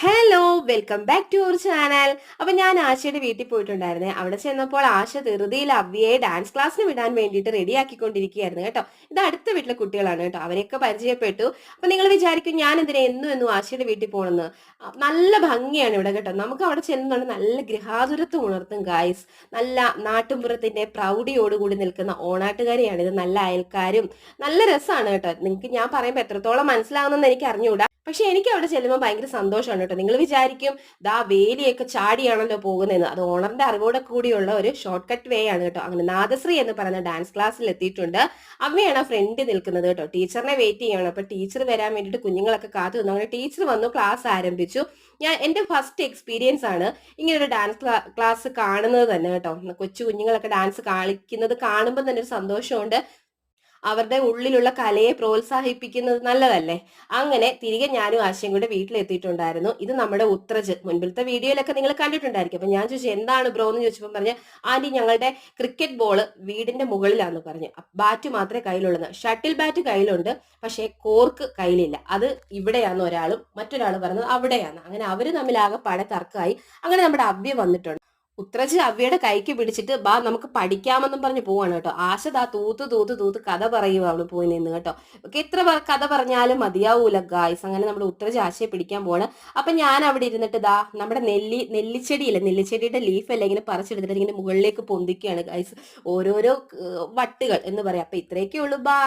Hello welcome back to our channel അപ്പൊ ഞാൻ ആശയുടെ വീട്ടിൽ പോയിട്ടുണ്ടായിരുന്നേ. അവിടെ ചെന്നപ്പോൾ ആശ ധൃതിയിൽ അവ്യയെ ഡാൻസ് ക്ലാസ്സിന് വിടാൻ വേണ്ടിയിട്ട് റെഡി ആക്കിക്കൊണ്ടിരിക്കുകയായിരുന്നു കേട്ടോ. ഇത് അടുത്ത വീട്ടിലെ കുട്ടികളാണ് കേട്ടോ. അവരെയൊക്കെ പരിചയപ്പെട്ടു. അപ്പൊ നിങ്ങൾ വിചാരിക്കും ഞാൻ എന്തിനാ എന്നും എന്നും ആശയുടെ വീട്ടിൽ പോകണമെന്ന് നല്ല ഭംഗിയാണ് ഇവിടെ കേട്ടോ. നമുക്ക് അവിടെ ചെന്നുകൊണ്ട് നല്ല ഗൃഹാതുരത്വം ഉണർത്തും ഗായ്സ് നല്ല നാട്ടുമ്പുറത്തിന്റെ പ്രൗഢിയോടുകൂടി നിൽക്കുന്ന ഓണാട്ടുകാരിയാണ് ഇത്. നല്ല അയൽക്കാരും. നല്ല രസമാണ് കേട്ടോ. നിങ്ങൾക്ക് ഞാൻ പറയുമ്പോൾ എത്രത്തോളം മനസ്സിലാവുന്നെന്ന് എനിക്ക് അറിഞ്ഞുകൂടാ പക്ഷെ എനിക്ക് അവിടെ ചെല്ലുമ്പോൾ ഭയങ്കര സന്തോഷമാണ് കേട്ടോ. നിങ്ങൾ വിചാരിക്കും ദാ വേലിയൊക്കെ ചാടിയാണല്ലോ പോകുന്നതെന്ന്. അത് ഓണറിന്റെ അറിവോടെ കൂടിയുള്ള ഒരു ഷോർട്ട് കട്ട് വേ ആണ് കേട്ടോ. അങ്ങനെ നാദശ്രീ എന്ന് പറയുന്ന ഡാൻസ് ക്ലാസ്സിൽ എത്തിയിട്ടുണ്ട്. അമ്മയാണ് ഫ്രണ്ട് നിൽക്കുന്നത് കേട്ടോ. ടീച്ചറിനെ വെയിറ്റ് ചെയ്യണം അപ്പൊ ടീച്ചർ വരാൻ വേണ്ടിയിട്ട് കുഞ്ഞുങ്ങളൊക്കെ കാത്തു നിന്നു. അങ്ങനെ ടീച്ചർ വന്നു ക്ലാസ് ആരംഭിച്ചു. ഞാൻ എന്റെ ഫസ്റ്റ് എക്സ്പീരിയൻസ് ആണ് ഇങ്ങനെ ഒരു ഡാൻസ് ക്ലാസ് കാണുന്നത് തന്നെ കേട്ടോ. കൊച്ചു കുഞ്ഞുങ്ങളൊക്കെ ഡാൻസ് കളിക്കുന്നത് കാണുമ്പോൾ തന്നെ ഒരു സന്തോഷമുണ്ട്. അവരുടെ ഉള്ളിലുള്ള കലയെ പ്രോത്സാഹിപ്പിക്കുന്നത് നല്ലതല്ലേ? അങ്ങനെ തിരികെ ഞാനും ആശയം കൂടെ വീട്ടിലെത്തിയിട്ടുണ്ടായിരുന്നു. ഇത് നമ്മുടെ ഉത്രജ് മുൻപിലത്തെ വീഡിയോയിലൊക്കെ നിങ്ങൾ കണ്ടിട്ടുണ്ടായിരിക്കും. അപ്പൊ ഞാൻ ചോദിച്ചു എന്താണ് ബ്രോ? എന്ന് ചോദിച്ചപ്പോൾ പറഞ്ഞ ആന്റി ഞങ്ങളുടെ ക്രിക്കറ്റ് ബോൾ വീടിന്റെ മുകളിലാന്ന് പറഞ്ഞു. ബാറ്റ് മാത്രമേ കയ്യിലുള്ളത് ഷട്ടിൽ ബാറ്റ് കയ്യിലുണ്ട് പക്ഷേ കോർക്ക് കയ്യിലില്ല. അത് ഇവിടെയാന്ന് ഒരാളും മറ്റൊരാൾ പറഞ്ഞത് അവിടെയാണ് അങ്ങനെ അവർ തമ്മിലാകെ പട തർക്കമായി. അങ്ങനെ നമ്മുടെ അവ്യ വന്നിട്ടുണ്ട്. ഉത്രജ് അവ്യയുടെ കൈക്ക് പിടിച്ചിട്ട് ബാ നമുക്ക് പഠിക്കാമെന്നും പറഞ്ഞ് പോവാണ് കേട്ടോ. ആശ ദാ തൂത്ത് തൂത്ത് തൂത്ത് കഥ പറയുക അവൾ പോയി നിന്ന് കേട്ടോ. ഓക്കെ എത്ര കഥ പറഞ്ഞാലും മതിയാവൂല ഗായ്സ് അങ്ങനെ നമ്മൾ ഉത്രജ് ആശയെ പിടിക്കാൻ പോവാണ്. അപ്പൊ ഞാൻ അവിടെ ഇരുന്നിട്ട് ദാ നമ്മുടെ നെല്ലി നെല്ലിച്ചെടിയില്ല നെല്ലിച്ചെടിയുടെ ലീഫ് അല്ല ഇങ്ങനെ പറിച്ചെടുത്തിട്ട് ഇങ്ങനെ മുകളിലേക്ക് പൊന്തിക്കുകയാണ് ഗായ്സ് ഓരോരോ വട്ടുകൾ എന്ന് പറയാം. അപ്പൊ ഇത്രയൊക്കെ ഉള്ളൂ. ബാ